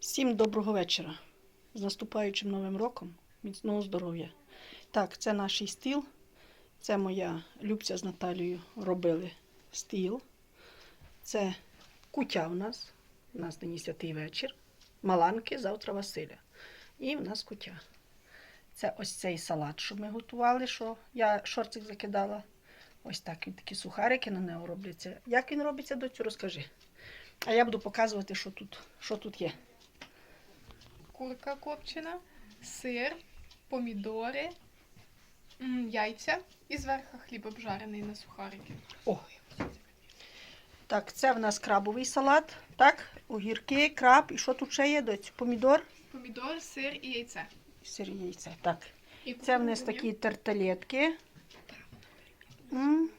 Всім доброго вечора. З наступаючим новим роком. Міцного здоров'я. Так, це наш стіл. Це моя Любця з Наталією робили стіл. Це кутя в нас. У нас нині святий вечір. Маланки, завтра Василя. І в нас кутя. Це ось цей салат, що ми готували, що я шорцик закидала. Ось так він такі сухарики на нього робляться. Як він робиться, доцю, розкажи. А я буду показувати, що тут, що тут є. Курка копчена, сир, помідори, яйця і зверху хліб обжарений на сухарики. О. Так, це в нас крабовий салат. Так, огірки, краб. І що тут ще є? Доць? Помідор, Помідор, сир і яйце. сир і яйце. Так. І Це в нас такі тарталетки. М.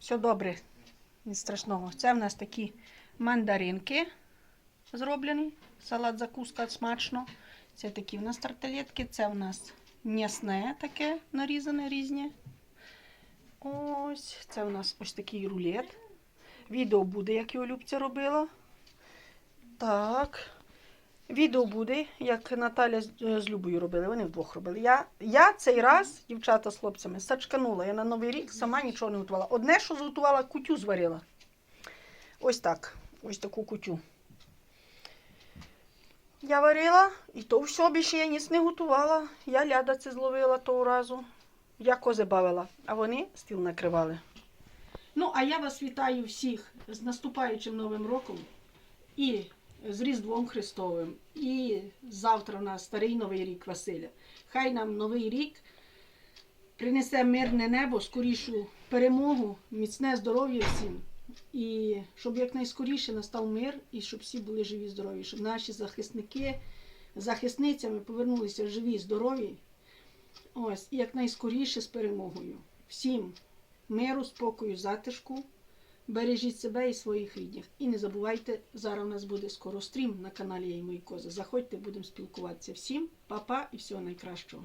Все добре, не страшного. Це в нас такі мандаринки зроблені. Салат закуска смачно. Це такі в нас тарталетки. Це в нас м'ясне таке нарізане різне. Ось, це у нас ось такий рулет. Відео буде, як його Любця робила. Так. Відео буде, як Наталя е, з Любою робили. Вони вдвох робили. Я, я цей раз, дівчата з хлопцями, сачканула. Я на Новий рік сама нічого не готувала. Одне, що зготувала, кутю зварила. Ось так. Ось таку кутю. Я варила, і то все більше я ніц не готувала. Я ляда це зловила того разу. Я кози бавила, а вони стіл накривали. Ну, а я вас вітаю всіх з наступаючим Новим роком і з Різдвом Христовим. І завтра у нас старий Новий рік Василя. Хай нам Новий рік принесе мирне небо, скорішу перемогу, міцне здоров'я всім. І щоб якнайскоріше настав мир, і щоб всі були живі, здорові, щоб наші захисники захисницями повернулися живі, здорові. Ось, і якнайскоріше з перемогою. Всім миру, спокою, затишку. Бережіть себе і своїх рідних. І не забувайте, зараз у нас буде скоро стрім на каналі Я і мої кози. Заходьте, будемо спілкуватися. Всім па-па і всього найкращого.